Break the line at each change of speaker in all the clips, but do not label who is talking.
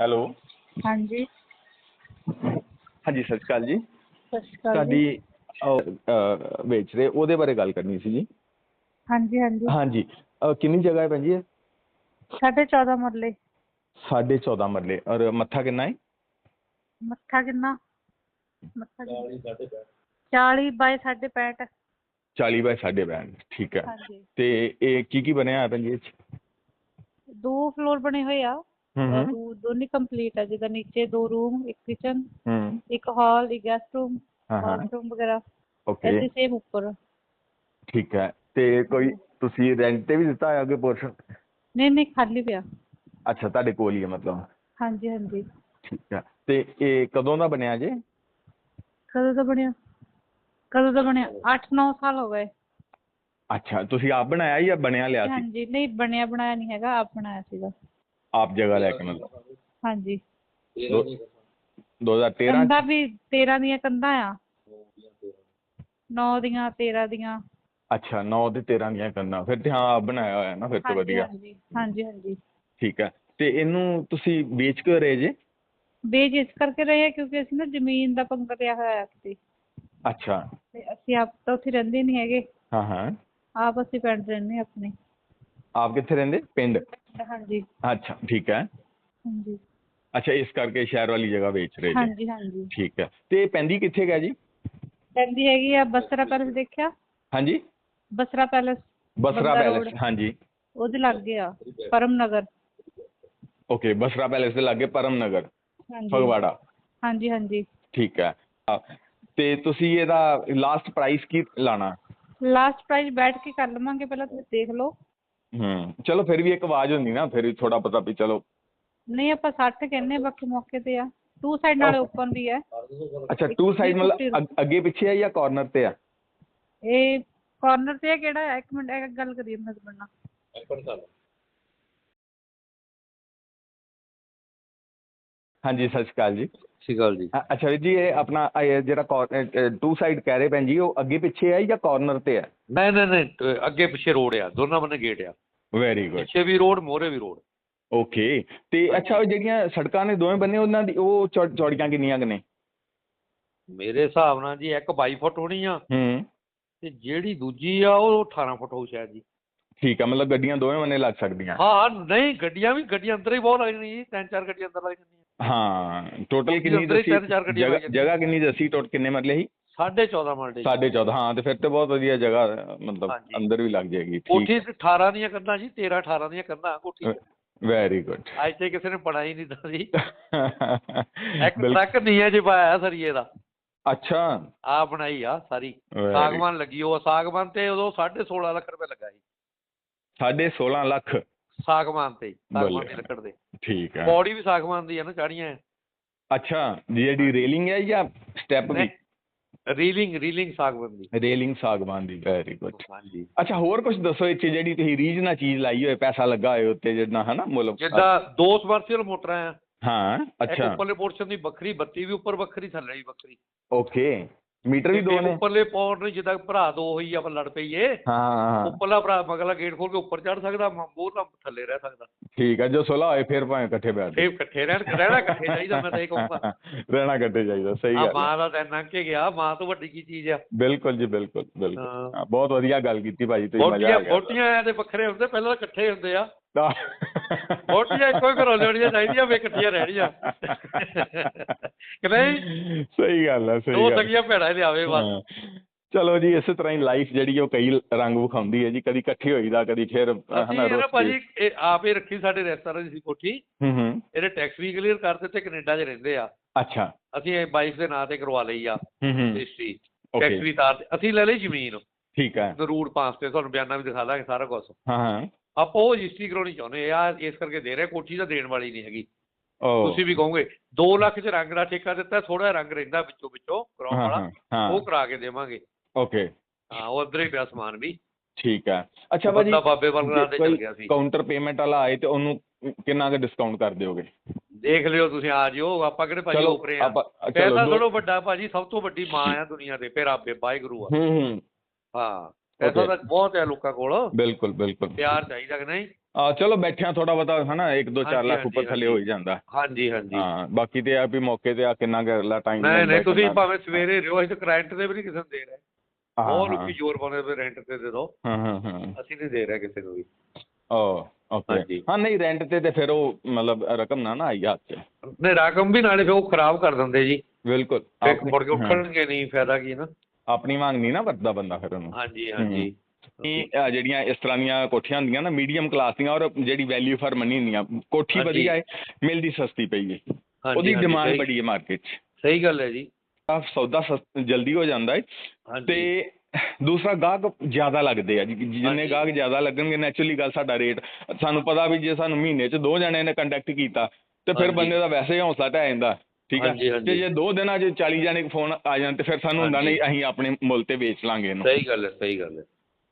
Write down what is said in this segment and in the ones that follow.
Hello.
ਹਾਂਜੀ।
ਹਾਂਜੀ ਸਤਿ ਸ਼੍ਰੀ ਅਕਾਲ ਜੀ।
ਸਤਿ ਸ਼੍ਰੀ ਅਕਾਲ ਜੀ।
ਸਾਡੀ ਉਹ, ਅਹ, ਵੇਚ ਰਹੇ ਉਹਦੇ ਬਾਰੇ ਗੱਲ ਕਰਨੀ ਸੀ ਜੀ।
ਹਾਂਜੀ ਹਾਂਜੀ।
ਹਾਂਜੀ। ਅਹ, ਕਿੰਨੀ ਜਗ੍ਹਾ ਹੈ ਭੈਣ ਜੀ ਇਹ?
ਸਾਢੇ 14 ਮਰਲੇ।
ਸਾਢੇ 14 ਮਰਲੇ। ਔਰ ਮੱਥਾ ਕਿੰਨਾ ਹੈ?
ਮੱਥਾ ਕਿੰਨਾ? ਮੱਥਾ 40 ਬਾਈ 65
40 ਬਾਈ 65 ਠੀਕ ਹੈ।
ਹਾਂਜੀ।
ਤੇ ਇਹ ਕੀ ਕੀ ਬਣਿਆ ਹੈ ਭੈਣ ਜੀ ਇਹ 'ਚ?
ਦੋ ਫਲੋਰ ਬਣੇ ਹੋਏ ਆ। ਅਹ ਦੋ ਦੋਨੇ ਕੰਪਲੀਟ ਆ ਜਿਹਦਾ ਨੀਚੇ ਦੋ ਰੂਮ ਇੱਕ ਕਿਚਨ
ਹੂੰ।
ਇੱਕ ਹਾਲ ਇੱਕ ਗੈਸਟ ਰੂਮ
ਹਾਂ ਹਾਂ।
ਬਾਥਰੂਮ ਵਗੈਰਾ।
ਓਕੇ
ਐਸੇ ਸੇਮ ਉੱਪਰ।
ਠੀਕ ਹੈ। ਤੇ ਕੋਈ ਤੁਸੀਂ ਰੈਂਟ ਤੇ ਵੀ ਦਿੱਤਾ ਹੈ ਅੱਗੇ ਪੋਰਸ਼ਨ
ਨਹੀਂ ਨਹੀਂ ਖਾਲੀ ਪਿਆ।
ਅੱਛਾ ਤੁਹਾਡੇ ਕੋਲ ਹੀ ਹੈ ਮਤਲਬ।
ਹਾਂਜੀ ਹਾਂਜੀ।
ਠੀਕ ਹੈ। ਤੇ ਇਹ ਕਦੋਂ ਦਾ ਬਣਿਆ ਜੇ?
ਕਦੋਂ ਦਾ ਬਣਿਆ? ਕਦੋਂ ਦਾ ਬਣਿਆ? 8-9 ਸਾਲ ਹੋ ਗਏ।
ਅੱਛਾ ਤੁਸੀਂ ਆਪ ਬਣਾਇਆ ਜਾਂ ਬਣਿਆ ਲਿਆ ਸੀ?
ਹਾਂਜੀ ਨਹੀਂ ਬਣਿਆ ਬਣਾਇਆ ਨਹੀਂ ਹੈਗਾ ਆਪ ਬਣਾਇਆ ਸੀਗਾ।
ਆਪ ਜਗ੍ਹਾ ਲੈ ਕੇ ਮਤਲਬ।
ਹਾਂਜੀ।
ਦੋ- 2013
ਕੰਧਾਂ ਵੀ 13 ਦੀਆਂ ਕੰਧਾਂ ਆ। 9 ਦੀਆਂ 13 ਦੀਆਂ।
ਅੱਛਾ 9 ਤੇ 13 ਦੀਆਂ ਕੰਨਾਂ ਫਿਰ ਤੇ ਹਾਂ ਆਪ ਬਣਾਇਆ ਹੋਇਆ ਨਾ ਫਿਰ ਤੇ
ਹਾਂਜੀ
ਵਧੀਆ।
ਹਾਂਜੀ ਹਾਂਜੀ ਹਾਂਜੀ।
ਠੀਕ ਹੈ। ਤੇ ਇਹਨੂੰ ਤੁਸੀਂ ਵੇਚ ਕਿਉਂ ਰਹੇ ਜੇ?
ਵੇਚ ਇਸ ਕਰਕੇ ਰਹੇ ਆ ਕਿਉਂਕਿ ਅਸੀਂ ਨਾ ਜ਼ਮੀਨ ਦਾ ਪੰਗਾ ਲਿਆ ਹੋਇਆ ਸੀ
ਅੱਛਾ।
ਤੇ ਅਸੀਂ ਆਪ ਤਾਂ ਉੱਥੇ ਰਹਿੰਦੇ ਨਹੀਂ ਹੈਗੇ।
ਹਾਂ ਹਾਂ।
ਆਪ ਅਸੀਂ ਪਿੰਡ ਰਹਿੰਦੇ ਹਾਂ ਆਪਣੇ।
ਆਪ ਕਿੱਥੇ ਰਹਿੰਦੇ? ਪਿੰਡ?
ਹਾਂਜੀ।
ਅੱਛਾ ਠੀਕ ਹੈ।
ਹਾਂਜੀ।
ਅੱਛਾ ਇਸ ਕਰਕੇ ਸ਼ਹਿਰ ਵਾਲੀ ਜਗ੍ਹਾ ਵੇਚ ਰਹੇ ਜੀ।
ਹਾਂਜੀ ਹਾਂਜੀ।
ਠੀਕ ਹੈ। ਤੇ ਇਹ ਪੈਂਦੀ ਕਿੱਥੇ ਗਿਆ ਜੀ?
ਪੈਂਦੀ ਹੈਗੀ ਆ ਬਸਰਾ ਪੈਲਸ ਦੇਖਿਆ?
ਹਾਂਜੀ।
ਬਸਰਾ ਪੈਲਸ
ਬਸਰਾ
ਬੰਦਾ
ਪੈਲੇਸ
road।
ਹਾਂਜੀ।
ਉਹਦੇ ਲਾਗੇ ਆ ਪਰਮ ਨਗਰ।
ਓਕੇ ਬਸਰਾ ਪੈਲੇਸ ਦੇ ਲਾਗੇ ਪਰਮ ਨਗਰ
ਹਾਂਜੀ।
ਫਗਵਾੜਾ।
ਹਾਂਜੀ ਹਾਂਜੀ।
ਠੀਕ ਹੈ। ਆ, ਤੇ ਤੁਸੀਂ ਇਹਦਾ ਲਾਸਟ ਪ੍ਰਾਈਸ ਕੀ ਲਾਣਾ?
ਲਾਸਟ ਪ੍ਰਾਈਸ ਬੈਠ ਕੇ ਕਰ ਲਵਾਂਗੇ ਪਹਿਲਾਂ ਤੁਸੀਂ ਦੇਖ ਲਓ।
ਹੂੰ ਚਲੋ ਫਿਰ ਵੀ ਇੱਕ ਆਵਾਜ਼ ਹੁੰਦੀ ਨਾ ਫਿਰ ਵੀ ਥੋੜਾ ਪਤਾ ਵੀ ਚਲੋ।
ਨਹੀਂ ਆਪਾਂ 60 ਕਹਿੰਨੇ ਬਾਕੀ ਮੌਕੇ ਤੇ ਆ। ਟੂ ਸਾਈਡ ਨਾਲੇ ਓਪਨ ਵੀ ਹੈ।
ਅੱਛਾ ਟੂ ਸਾਈਡ ਮਤਲਬ ਅੱਗ- ਪਿੱਛੇ ਆ ਜਾਂ ਕਾਰਨਰ ਤੇ ਆ?
ਇਹ ਕਾਰਨਰ ਤੇ ਆ ਕਿਹੜਾ ਹੈ? ਇੱਕ ਮਿੰਟ ਇੱਕ ਗੱਲ ਕਰੀਏ ਮੇਰੇ ਹਸਬੰਡ ਨਾਲ।
ਹਾਂਜੀ ਸਤਿ ਸ਼੍ਰੀ ਅਕਾਲ ਜੀ।
ਸਤਿ ਸ਼੍ਰੀ ਅਕਾਲ ਜੀ।
ਅੱਛਾ ਜੀ ਇਹ ਆਪਣਾ ਜਿਹੜਾ ਟੂ ਸਾਈਡ ਕਹਿ ਰਹੇ ਭੈਣ ਜੀ ਉਹ ਅੱਗੇ ਪਿੱਛੇ ਆ ਜਾਂ ਕਾਰਨਰ ਤੇ ਆ
ਨਹੀਂ ਨਹੀਂ ਨਹੀਂ ਅੱਗੇ ਪਿੱਛੇ ਰੋਡ ਆ ਦੋਨਾਂ ਬੰਨੇ ਗੇਟ ਆ।
ਵੈਰੀ ਗੁੱਡ
ਪਿੱਛੇ ਵੀ ਰੋਡ ਮੋਰੇ ਵੀ ਰੋਡ।
ਓਕੇ ਤੇ ਅੱਛਾ ਜਿਹੜੀਆਂ ਸੜਕਾਂ ਨੇ ਦੋਵੇਂ ਬੰਨੇ ਉਹਨਾਂ ਦੀ ਉਹ ਚੌੜੀਆਂ ਕਿੰਨੀਆਂ ਨੇ?
ਮੇਰੇ ਹਿਸਾਬ ਨਾਲ ਜੀ ਇੱਕ 22 ਫੁੱਟ ਹੋਣੀ ਆ।
ਹੂੰ।
ਤੇ ਜਿਹੜੀ ਦੂਜੀ ਆ ਉਹ 18 ਫੁੱਟ ਹੋਊ ਸ਼ਾਇਦ ਜੀ।
ਠੀਕ ਆ ਮਤਲਬ ਗੱਡੀਆਂ ਦੋਵੇਂ ਬੰਨੇ ਲੱਗ ਸਕਦੀਆਂ।
ਹਾਂ ਨਹੀਂ ਗੱਡੀਆਂ ਵੀ ਗੱਡੀਆਂ ਅੰਦਰ ਹੀ ਬਹੁਤ ਲੱਗ ਜਾਂਦੀਆਂ ਜੀ ਤਿੰਨ ਚਾਰ ਗੱਡੀਆਂ ਅੰਦਰ ਲੱਗ ਜਾਂਦੀਆਂ।
ਹਾਂ ਟੋਟਲ ਕਿੰਨੀ ਦੱਸੀ ਜਗ੍ਹਾ ਕਿੰਨੀ ਦੱਸੀ ਟੋਟ ਕਿੰਨੇ ਮਰਲੇ ਸੀ?
ਸਾਢੇ 14 ਮਰਲੇ ਜੀ
14.5 ਹਾਂ ਤੇ ਫਿਰ ਤੇ ਬਹੁਤ ਵਧੀਆ ਜਗ੍ਹਾ ਮਤਲਬ। ਅੰਦਰ ਵੀ ਲੱਗ ਜਾਏਗੀ
ਕੋਠੀ
ਠੀਕ
ਤੇ 18 ਦੀਆਂ ਕੰਧਾਂ ਜੀ 13 18 ਦੀਆਂ ਕੰਧਾਂ ਕੋਠੀ।
ਵੈਰੀ ਗੁੱਡ
ਅੱਜ ਤੇ ਕਿਸੇ ਨੇ ਪੜਾ ਹੀ ਨਹੀਂ ਦੱਸੀ ਇੱਕ ਟਰੱਕ ਨੀਆਂ ਚ ਪਾਇਆ ਸਰੀਏ ਦਾ।
ਅੱਛਾ।
ਆ ਬਣਾਈ ਆ ਸਾਰੀ। ਸਾਗਵਾਨ ਲੱਗੀ ਉਹ ਸਾਗਵਾਨ ਤੇ ਉਦੋਂ 16.5 ਲੱਖ ਰੁਪਏ ਲੱਗਾ ਸੀ।
ਸਾਢੇ 16 ਲੱਖ?
ਸਾਗਵਾਨ ਤੇ ਸਾਗਵਾਨ
ਬੱਲੇ।
ਦੀ ਲੱਕੜ ਦੇ।
ਠੀਕ ਹੈ।
ਬੋਡੀ ਵੀ ਸਾਗਵਾਨ ਦੀ ਆ ਨਾ ਚਾੜੀਆਂ।
ਅੱਛਾ ਜਿਹੜੀ ਰੇਲਿੰਗ ਹੈ ਜਾਂ ਸਟੈਪ ਵੀ?
ਰੀਲਿੰਗ ਰੀਲਿੰਗ ਸਾਗਵਾਨ ਦੀ
ਰੇਲਿੰਗ ਸਾਗਵਾਨ ਦੀ ਵੈਰੀ ਗੁੱਡ
ਹਾਂਜੀ
ਅੱਛਾ ਹੋਰ ਕੁਝ ਦੱਸੋ 'ਚ ਜਿਹੜੀ ਤੁਸੀਂ ਰੀਝ ਨਾਲ ਚੀਜ਼ ਲਾਈ ਹੋਏ ਪੈਸਾ ਲੱਗਾ ਹੋਏ ਉੱਤੇ ਜਿਹੜਾ ਹਨਾ ਮੁੱਲ
ਜਿੱਦਾਂ ਦੋ ਸਵਰਸੀਅਲ ਮੋਟਰਾਂ ਆ।
ਹਾਂ ਅੱਛਾ।
ਉੱਪਰਲੇ ਪੋਰਸ਼ਨ ਦੀ ਵੱਖਰੀ ਬੱਤੀ ਵੀ ਉੱਪਰ ਵੱਖਰੀ ਥੱਲੇ ਵੀ ਵੱਖਰੀ।
ਓਕੇ ਮੀਟਰ ਵੀ ਦੋ ਨੇ।
ਉੱਪਰਲੇ ਪੌੜ ਨੂੰ ਜਿੱਦਾਂ ਭਰਾ ਦੋ ਹੋਈ ਆਪਾਂ ਲੜ ਪਈਏ
ਹਾਂ
ਉੱਪਰਲਾ ਭਰਾ ਮਗਲਾ ਗੇਟ ਖੋਲ ਕੇ ਉੱਪਰ ਚੜ ਸਕਦਾ ਮੋਰਲਾ ਥੱਲੇ ਰਹਿ ਸਕਦਾ।
ਠੀਕ ਹੈ ਜੋ ਸੁਲਾ ਹੋਏ ਫਿਰ ਭਾਵੇਂ ਇਕੱਠੇ ਬੈਠ
ਫੇਰ ਇਕੱਠੇ ਰਹਿਣ ਰਹਿਣਾ ਇਕੱਠੇ ਚਾਹੀਦਾ ਮੈਂ ਤਾਂ ਇਹ ਕਹੂੰਗਾ।
ਰਹਿਣਾ ਇਕੱਠੇ ਚਾਹੀਦਾ ਸਹੀ
ਆ
ਗੱਲ।
ਮਾਂ ਦਾ ਤਾਂ ਕੇ ਗਿਆ ਮਾਂ ਤੋਂ ਵੱਡੀ ਕੀ ਚੀਜ਼ ਆ?
ਬਿਲਕੁਲ ਜੀ ਬਿਲਕੁਲ ਬਿਲਕੁਲ। ਬਹੁਤ ਵਧੀਆ ਗੱਲ ਕੀਤੀ ਭਾਜੀ ਤੁਸੀਂ ਮਜ਼ਾ
ਬੋਟੀਆਂ
ਆ ਗਿਆ
ਬੋਟੀਆਂ ਆ ਤੇ ਵੱਖਰੇ ਹੁੰਦੇ ਪਹਿਲਾਂ ਤਾਂ ਇਕੱਠੇ ਹੁੰਦੇ ਆ।
ਤਾਂ-
ਬੋਟੀਆਂ ਇੱਕੋ ਹੀ ਘਰੋਂ ਲਿਆਉਣੀਆਂ ਚਾਹੀਦੀਆਂ ਵੀ ਇਕੱਠੀਆਂ ਰਹਿਣੀਆਂ। ਕਿ ਨਹੀਂ?
ਸਹੀ ਗੱਲ ਹੈ ਸਹੀ
ਦੋ
ਗੱਲ।
ਸਗੀਆਂ ਭੈੜਾਂ ਹੀ ਲਿਆਵੇ ਬਸ।
ਚਲੋ ਜੀ ਇਸੇ ਤਰ੍ਹਾਂ ਹੀ ਲਾਈਫ ਜਿਹੜੀ ਉਹ ਕਈ ਰੰਗ ਵਿਖਾਉਂਦੀ ਹੈ ਜੀ। ਕਦੀ ਇਕੱਠੇ ਹੋਈਦਾ ਕਦੀ ਫਿਰ ਹਨਾ ਰੁੱਸ
ਭਾਜੀ। ਇਹ ਆਪ ਰੱਖੀ ਸਾਡੇ ਰੈਸਟੋਰੈਂਟ ਦੀ ਸੀ ਕੋਠੀ।
ਹੂੰ ਹੂੰ।
ਇਹਦੇ ਟੈਕਸ ਵੀ ਕਲੀਅਰ ਕਰ ਦਿੱਤੇ ਕੈਨੇਡਾ 'ਚ ਰਹਿੰਦੇ ਆ।
ਅੱਛਾ।
ਅਸੀਂ ਇਹ ਵਾਈਫ ਦੇ ਨਾਂ ਤੇ ਕਰਵਾ ਲਈ ਆ
ਹੂੰ ਹੂੰ।
ਰਜਿਸਟਰੀ ਟੈਕਸ ਵੀ ਤਾਰ ਅਸੀਂ ਲੈ ਲਈ ਜ਼ਮੀਨ।
ਠੀਕ ਹੈ।
ਰੂਟ ਪਾਸ ਤੇ ਤੁਹਾਨੂੰ ਬਿਆਨਾ ਵੀ ਦਿਖਾ ਦਾਂਗੇ ਸਾਰਾ ਕੁਝ
ਹਾਂ ਹਾਂ।
ਆਪਾਂ ਉਹ ਰਜਿਸਟਰੀ ਕਰਾਉਣੀ ਚਾਹੁੰਦੇ ਆ ਇਸ ਕਰਕੇ ਦੇ ਰਹੇ ਕੋਠੀ ਤਾਂ ਦੇਣ ਵਾਲੀ ਨਹੀਂ ਹੈਗੀ। ਤੁਸੀਂ ਵੀ ਕਹੋਗੇ 2 ਲੱਖ 'ਚ ਰੰਗ ਦਾ ਠੇਕਾ ਦਿੱਤਾ ਥੋੜਾ ਰੰਗ ਰਹਿੰਦਾ ਵਿੱਚੋਂ ਵਿੱਚੋਂ ਕਰਾਉਣ ਵਾਲਾ ਉਹ ਕਰਾ ਕੇ ਦੇਵਾਂਗੇ।
ਓਕੇ।
ਹਾਂ ਉਹ ਅੰਦਰ ਹੀ ਪਿਆ ਸਮਾਨ ਵੀ।
ਠੀਕ ਹੈ ਅੱਛਾ ਭਾਜੀ
ਬੰਦਾ ਬਾਬੇ ਬਲਰਾਮ ਦੇ ਚਲ ਗਿਆ ਸੀ।
ਕਾਊਂਟਰ ਪੇਮੈਂਟ ਵਾਲਾ ਆਏ ਤੇ ਉਹਨੂੰ ਕਿੰਨਾ ਕੁ ਡਿਸਕਾਊਂਟ ਕਰ ਦਿਓਗੇ?
ਦੇਖ ਲਿਓ ਤੁਸੀਂ ਆ ਜਿਓ ਆਪਾਂ ਕਿਹੜੇ ਭਾਜੀ ਉਪਰੇ ਆ। ਪੈਸਾ
ਦੋ-
ਥੋੜੋ ਵੱਡਾ ਭਾਜੀ ਸਭ ਤੋਂ ਵੱਡੀ ਮਾਂ ਆ ਦੁਨੀਆ ਤੇ ਫਿਰ ਆਪੇ ਵਾਹਿਗੁਰੂ ਆ।
ਹੂੰ ਹੂੰ।
ਹਾਂ। ਪੈਸਾ. ਤਾਂ ਬਹੁਤ ਹੈ ਲੋਕਾਂ ਕੋਲ।
ਬਿਲਕੁਲ ਬਿਲਕੁਲ।
ਪਿਆਰ ਚਾਹੀਦਾ ਕਿ ਨਹੀਂ?
ਆ ਚਲੋ ਬੈਠਿਆਂ ਥੋੜਾ ਬਹੁਤਾ ਹਨਾ 1 2 4
ਹਾਂਜੀ,
ਲੱਖ ਉੱਪਰ ਥੱਲੇ ਹੋ ਹੀ ਜਾਂਦਾ।
ਹਾਂਜੀ ਹਾਂਜੀ।
ਹਾਂ ਬਾਕੀ ਤੇ ਆ ਵੀ ਮੌਕੇ ਤੇ ਆ ਕਿੰਨਾ ਕਰ ਲਾ ਟਾਈਮ
ਨਹੀਂ ਨਹੀਂ ਤੁਸੀਂ ਭਾਵੇਂ ਸਵੇਰੇ ਰਿਓ ਅਸੀਂ ਤਾਂ ਕਰੰਟ ਤੇ ਵੀ ਨਹੀਂ ਕਿਸੇ ਨੂੰ ਦੇ ਰਹੇ। ਬਹੁਤ ਲੋਕੀ ਜ਼ੋਰ ਪਾਉਂਦੇ ਪਏ ਰੈਂਟ ਤੇ ਦੇ ਦਿਓ
ਹਾਂ ਹਾਂ ਹਾਂ।
ਅਸੀਂ ਨਹੀਂ ਦੇ ਰਹੇ ਕਿਸੇ ਨੂੰ ਵੀ।
ਓ ਓਕੇ। ਹਾਂ ਨਹੀਂ ਰੈਂਟ ਤੇ ਤੇ ਫਿਰ ਉਹ ਮਤਲਬ ਰਕਮ ਨਾ ਨਾ ਆਈ ਹੱਥ 'ਚ।
ਨਹੀਂ ਰਕਮ ਵੀ ਨਾਲੇ ਫਿਰ ਉਹ ਖਰਾਬ ਕਰ ਦਿੰਦੇ ਜੀ।
ਬਿਲਕੁਲ।
ਮੁੜ ਕੇ ਉੱਠਣਗੇ ਨਹੀਂ ਫਾਇਦਾ ਕੀ ਨਾ।
ਆਪਣੀ ਵਾਂਗ ਨਹੀਂ ਨਾ ਵਰਤਦਾ ਬੰਦਾ ਫਿਰ ਉਹਨੂੰ।
ਹਾਂਜੀ ਹਾਂਜੀ।
ਇਹ ਜਿਹੜੀਆਂ ਇਸ ਤਰ੍ਹਾਂ ਦੀਆਂ ਕੋਠੀਆਂ ਹੁੰਦੀਆਂ ਨਾ ਮੀਡੀਅਮ ਕਲਾਸ ਦੀਆਂ ਔਰ ਜਿਹੜੀ ਵੈਲਿਊ ਫਾਰ ਮਨੀ ਹੁੰਦੀਆਂ ਕੋਠੀ। ਵਧੀਆ ਹੈ ਮਿਲਦੀ ਸਸਤੀ ਪਈ ਹੈ ਉਹਦੀ ਡਿਮਾਂਡ ਬੜੀ ਹੈ ਮਾਰਕੀਟ 'ਚ।
ਸਹੀ ਗੱਲ ਹੈ ਜੀ।
ਆ ਸੌਦਾ ਜਲਦੀ ਹੋ ਜਾਂਦਾ ਹੈ ਤੇ ਦੂਸਰਾ ਗਾਹਕ ਜ਼ਿਆਦਾ ਲੱਗਦੇ ਆ। ਜਿੰਨੇ। ਗਾਹਕ ਜ਼ਿਆਦਾ ਲੱਗਣਗੇ ਨੈਚੁਰਲੀ ਗੱਲ ਸਾਡਾ ਰੇਟ ਸਾਨੂੰ ਪਤਾ ਵੀ ਜੇ ਸਾਨੂੰ ਮਹੀਨੇ 'ਚ ਦੋ ਜਣਿਆਂ ਨੇ ਕੰਟੈਕਟ ਕੀਤਾ ਤੇ ਫਿਰ। ਬੰਦੇ ਦਾ ਵੈਸੇ ਹੌਸਲਾ ਢਹਿ ਜਾਂਦਾ। ਠੀਕ ਹੈ
ਹਾਂਜੀ।
ਤੇ ਜੇ ਦੋ ਦਿਨਾਂ 'ਚ 40 ਜਣੇ ਫੋਨ ਆ ਜਾਣ ਤੇ ਫਿਰ ਸਾਨੂੰ ਹੁੰਦਾ
ਹਾਂਜੀ।
ਨਹੀਂ ਅਸੀਂ ਆਪਣੇ ਮੁੱਲ ਤੇ ਵੇਚ ਲਾਂਗੇ ਇਹਨੂੰ।
ਸਹੀ ਗੱਲ ਹੈ ਸਹੀ ਗੱਲ ਹੈ।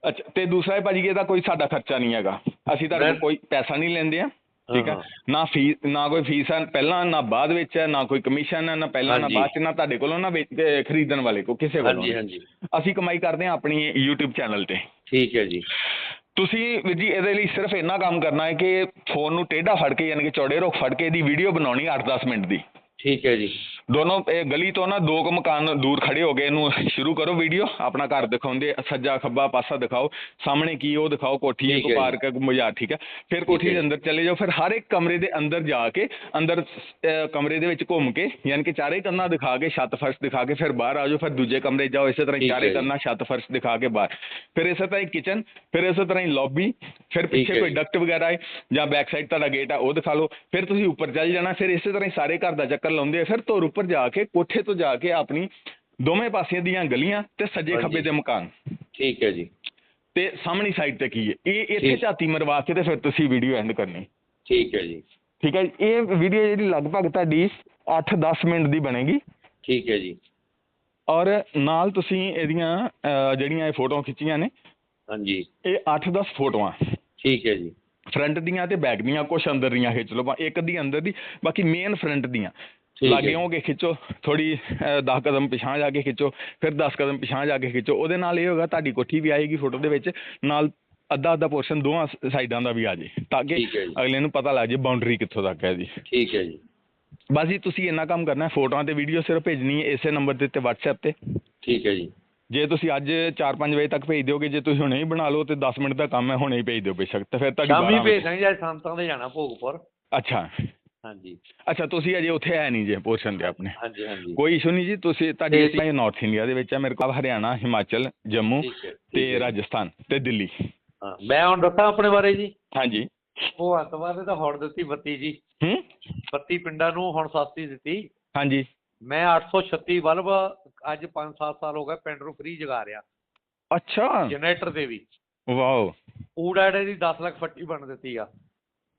ਅੱਛਾ ਤੇ ਦੂਸਰਾ ਹੈ ਭਾਜੀ ਕਿ ਇਹਦਾ ਕੋਈ ਸਾਡਾ ਖਰਚਾ ਨਹੀਂ ਹੈਗਾ। ਅਸੀਂ ਤੁਹਾਡੇ ਕੋਲ
ਮੈਂ-
ਕੋਈ ਪੈਸਾ ਨਹੀਂ ਲੈਂਦੇ ਆ ਠੀਕ ਹੈ?
ਹਾਂ,
ਨਾ ਫੀਸ ਨਾ ਕੋਈ ਫੀਸ ਹੈ ਪਹਿਲਾਂ ਨਾ ਬਾਅਦ ਵਿੱਚ ਹੈ ਨਾ ਕੋਈ ਕਮਿਸ਼ਨ ਹੈ ਨਾ ਪਹਿਲਾਂ ਨਾ
ਹਾਂਜੀ।
ਬਾਅਦ ਚ ਨਾ ਤੁਹਾਡੇ ਕੋਲੋਂ ਨਾ ਵੇਚ- ਅਹ ਖਰੀਦਣ ਵਾਲੇ ਕੋ ਕਿਸੇ ਵੱਲੋਂ
ਹਾਂਜੀ ਹਾਂਜੀ।
ਅਸੀਂ ਕਮਾਈ ਕਰਦੇ ਹਾਂ ਆਪਣੀ YouTube ਚੈਨਲ ਤੇ।
ਠੀਕ ਹੈ ਜੀ।
ਤੁਸੀਂ ਵੀਰ ਜੀ ਇਹਦੇ ਲਈ ਸਿਰਫ ਇੰਨਾ ਕੰਮ ਕਰਨਾ ਹੈ ਕਿ ਫੋਨ ਨੂੰ ਟੇਢਾ ਫੜ ਕੇ ਯਾਨੀ ਕਿ ਚੌੜੇ ਰੁੱਖ ਫੜ ਕੇ ਇਹਦੀ ਵੀਡੀਓ ਬਣਾਉਣੀ 8-10 ਮਿੰਟ ਦੀ।
ਠੀਕ ਹੈ ਜੀ।
ਦੋਨੋਂ ਇਹ ਗਲੀ ਤੋਂ ਨਾ ਦੋ ਕੁ ਮਕਾਨ ਦੂਰ ਖੜੇ ਹੋ ਗਏ ਇਹਨੂੰ ਸ਼ੁਰੂ ਕਰੋ ਵੀਡੀਓ ਆਪਣਾ ਘਰ ਦਿਖਾਉਂਦੇ ਸੱਜਾ ਖੱਬਾ ਪਾਸਾ ਦਿਖਾਓ ਸਾਹਮਣੇ ਕੀ ਉਹ ਦਿਖਾਓ ਕੋਠੀ ਹੈ
ਠੀਕ
ਕੋ
ਹੈ ਜੀ।
ਪਾਰਕ ਮਜ਼ਾਰ ਠੀਕ ਹੈ ਫਿਰ ਕੋਠੀ ਦੇ। ਅੰਦਰ ਚਲੇ ਜਾਓ ਫਿਰ ਹਰ ਇੱਕ ਕਮਰੇ ਦੇ ਅੰਦਰ ਜਾ ਕੇ ਅੰਦਰ ਕਮਰੇ ਦੇ ਵਿੱਚ ਘੁੰਮ ਕੇ ਯਾਨੀ ਕਿ ਚਾਰੇ ਕੰਨਾਂ ਦਿਖਾ ਕੇ ਛੱਤ ਫਰਸ਼ ਦਿਖਾ ਕੇ ਫਿਰ ਬਾਹਰ ਆ ਜਾਓ ਫਿਰ ਦੂਜੇ ਕਮਰੇ ਜਾਓ ਇਸੇ ਤਰ੍ਹਾਂ ਚਾਰੇ। ਕੰਨਾਂ ਛੱਤ ਫਰਸ਼ ਦਿਖਾ ਕੇ ਬਾਹਰ ਫਿਰ ਇਸੇ ਤਰ੍ਹਾਂ ਹੀ ਕਿਚਨ ਫਿਰ ਇਸੇ ਤਰ੍ਹਾਂ ਹੀ ਲੌਬੀ ਫਿਰ ਪਿੱਛੇ ਕੋਈ। ਡਕਟ ਵਗੈਰਾ ਹੈ ਜਾਂ ਬੈਕ ਸਾਈਡ ਤੁਹਾਡਾ ਗੇਟ ਆ ਉਹ ਦਿਖਾ ਲਓ ਫਿਰ ਤੁਸੀਂ ਉੱਪਰ ਚੱਲ ਜਾਣਾ ਫਿਰ ਇਸੇ ਤਰ੍ਹਾਂ ਹੀ ਸਾਰੇ ਘਰ ਦਾ ਚੱਕਰ ਲਾਉਂਦੇ ਆ ਫਿਰ ਧੁਰ ਉੱਪਰ ਜਾ ਕੇ ਕੋਠੇ ਤੋਂ ਜਾ ਕੇ ਆਪਣੀ ਦੋਵੇਂ ਪਾਸਿਆਂ ਦੀਆਂ ਗਲੀਆਂ ਤੇ ਸੱਜੇ। ਖੱਬੇ ਦੇ ਮਕਾਨ।
ਠੀਕ ਹੈ ਜੀ।
ਤੇ ਸਾਹਮਣੀ ਸਾਈਡ ਤੇ ਕੀ ਹੈ? ਇਹ ਇੱਥੇ। ਝਾਤੀ ਮਰਵਾ ਕੇ ਤੇ ਫਿਰ ਤੁਸੀਂ ਵੀਡੀਓ ਐਂਡ ਕਰਨੀ।
ਠੀਕ ਹੈ ਜੀ।
ਠੀਕ ਹੈ ਜੀ? ਇਹ ਵੀਡੀਓ ਜਿਹੜੀ ਲਗਭਗ ਤੁਹਾਡੀ 8-10 ਮਿੰਟ ਦੀ ਬਣੇਗੀ।
ਠੀਕ ਹੈ ਜੀ।
ਔਰ ਨਾਲ ਤੁਸੀਂ ਇਹਦੀਆਂ ਜਿਹੜੀਆਂ ਇਹ ਫੋਟੋਆਂ ਖਿੱਚੀਆਂ ਨੇ
ਹਾਂਜੀ।
ਇਹ 8-10 ਫੋਟੋਆਂ।
ਠੀਕ ਹੈ ਜੀ।
ਫਰੰਟ ਦੀਆਂ ਤੇ ਬੈਕ ਦੀਆਂ ਕੁਛ ਅੰਦਰ ਦੀਆਂ ਖਿੱਚ ਲਓ। ਇੱਕ ਦੀ ਅੰਦਰ ਦੀ ਬਾਕੀ ਮੇਨ ਫਰੰਟ ਦੀਆਂ। ਲਾਗੇ ਹੋ। ਕੇ ਖਿੱਚੋ ਥੋੜੀ 10 ਕਦਮ ਪਿਛਾਂ ਜਾ ਕੇ ਖਿੱਚੋ ਫਿਰ 10 ਕਦਮ ਪਿਛਾਂ ਜਾ ਕੇ ਖਿੱਚੋ। ਉਹਦੇ ਨਾਲ ਇਹ ਹੋਗਾ ਤੁਹਾਡੀ ਕੋਠੀ ਵੀ ਆਏਗੀ ਫੋਟੋ ਦੇ ਵਿੱਚ ਨਾਲ ਅੱਧਾ ਅੱਧਾ ਪੋਰਸ਼ਨ ਦੋਵਾਂ ਸਾਈਡਾਂ ਦਾ ਵੀ ਆ ਜੇ ਤਾਂ ਕਿ। ਅਗਲੇ ਨੂੰ ਪਤਾ ਲੱਗ ਜੇ ਬਾਉਂਡਰੀ ਕਿੱਥੋਂ ਤੱਕ ਹੈ ਜੀ।
ਠੀਕ ਹੈ ਜੀ।
ਬਸ ਜੀ ਤੁਸੀਂ ਇੰਨਾ ਕੰਮ ਕਰਨਾ ਹੈ, ਫੋਟੋਆਂ ਤੇ ਵੀਡੀਓ ਸਿਰਫ ਭੇਜਣੀ ਹੈ ਇਸੇ ਨੰਬਰ ਦੇ ਉੱਤੇ WhatsApp ਤੇ।
ਠੀਕ ਹੈ ਜੀ।
ਜੇ ਤੁਸੀਂ ਅੱਜ 4-5 ਵਜੇ ਤੱਕ ਭੇਜ ਦਿਓਗੇ ਜੇ ਤੁਸੀਂ ਹੁਣੇ ਹੀ ਬਣਾ ਲਓ ਤੇ 10 ਮਿੰਟ ਦਾ ਕੰਮ ਹੈ ਹੁਣੇ ਹੀ ਭੇਜ ਦਿਓ ਬੇਸ਼ੱਕ ਤੇ ਫਿਰ ਤੁਹਾਡੀ
ਸ਼ਾਮੀ
12 ਵਜੇ-
ਭੇਜ ਦਾਂਗੇ ਜਾਂ ਸੰਤਾਂ ਦੇ ਜਾਣਾ ਭੋਗਪੁਰ।
ਅੱਛਾ।
ਹਾਂਜੀ।
ਅੱਛਾ ਤੁਸੀਂ ਅਜੇ ਉੱਥੇ ਹੈ ਨਹੀਂ ਜੇ ਪੋਰਸ਼ਨ ਤੇ ਆਪਣੇ।
ਹਾਂਜੀ ਹਾਂਜੀ।
ਕੋਈ ਇਸ਼ੂ ਨਹੀਂ ਜੀ ਤੁਸੀਂ ਤੁਹਾਡੀ ਇਸ ਨਾਰਥ ਇੰਡੀਆ ਦੇ ਵਿੱਚ ਹੈ ਮੇਰੇ ਕੋਲ ਹਰਿਆਣਾ ਹਿਮਾਚਲ ਜੰਮੂ ਤੇ। ਰਾਜਸਥਾਨ ਤੇ ਦਿੱਲੀ।
ਹਾਂ ਮੈਂ ਹੁਣ ਦੱਸਾਂ ਆਪਣੇ ਬਾਰੇ ਜੀ?
ਹਾਂਜੀ।
ਉਹ ਅੱਤਵਾਦ ਤਾਂ ਹੁਣ ਦਿੱਤੀ ਬੱਤੀ ਜੀ।
ਹੂੰ?
ਬੱਤੀ ਪਿੰਡਾਂ ਨੂੰ ਹੁਣ ਸਸਤੀ ਦਿੱਤੀ।
ਹਾਂਜੀ।
ਮੈਂ 836 ਬਲਬ ਅੱਜ 5-7 ਸਾਲ ਹੋ ਗਏ ਪਿੰਡ ਨੂੰ ਫ੍ਰੀ ਜਗਾ ਰਿਹਾ।
ਅੱਛਾ।
ਜਨਰੇਟਰ ਦੇ ਵੀ।
ਵਾਓ।
ਊੜਾੜੇ ਦੀ 10 ਲੱਖ ਫੱਟੀ ਬਣ ਦਿੱਤੀ ਆ।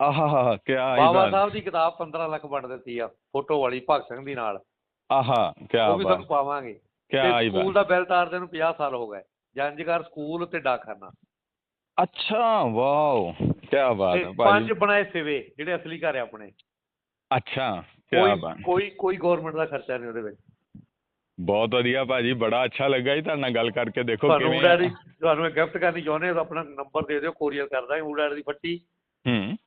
ਆਹਾ ਹਾ
ਬਾਬਾ ਸਾਹਿਬ ਦੀ ਕਿਤਾਬ 15 ਲੱਖ ਬਣ ਦਿੱਤੀ ਆ ਫੋਟੋ ਵਾਲੀ ਭਗਤ ਸਿੰਘ ਦੀ ਨਾਲ।
ਆਹਾ ਕੀ
ਉਹ ਵੀ ਤੁਹਾਨੂੰ ਪਾਵਾਂਗੇ।
ਕੀ
ਤੇ ਸਕੂਲ ਦਾ ਬਿੱਲ ਤਾਰਦੇ ਨੂੰ 50 ਸਾਲ ਹੋ ਗਏ ਜੰਜਗਰ ਸਕੂਲ ਤੇ ਡਾਕਖਾਨਾ।
ਅੱਛਾ ਵਾਓ ਕੀ ਬਾਤ ਹੈ
ਪੰਜ
ਭਾਜੀ
ਬਣਾਏ ਸਿਵੇ ਜਿਹੜੇ ਅਸਲੀ ਘਰ ਆ ਆਪਣੇ।
ਅੱਛਾ ਕੀ
ਕੋਈ
ਬਾਤ।
ਕੋਈ ਕੋਈ ਗਵਰਨਮੈਂਟ ਦਾ ਖਰਚਾ ਨਹੀਂ ਉਹਦੇ ਵਿੱਚ।
ਬਹੁਤ ਵਧੀਆ ਭਾਜੀ ਬੜਾ ਅੱਛਾ ਲੱਗਾ ਜੀ ਤੁਹਾਡੇ ਨਾਲ ਗੱਲ ਕਰਕੇ ਦੇਖੋ ਕਿਵੇਂ
ਤੁਹਾਨੂੰ ਮੈਂ ਗਿਫਟ ਕਰਨੀ ਚਾਹੁੰਦੇ ਹੋ ਆਪਣਾ ਨੰਬਰ ਦੇ ਦਿਓ ਕੋਰੀਅਰ ਕਰਦਾ ਊੜਾ ਦੀ ਫੱਟੀ।
ਹੂੰ।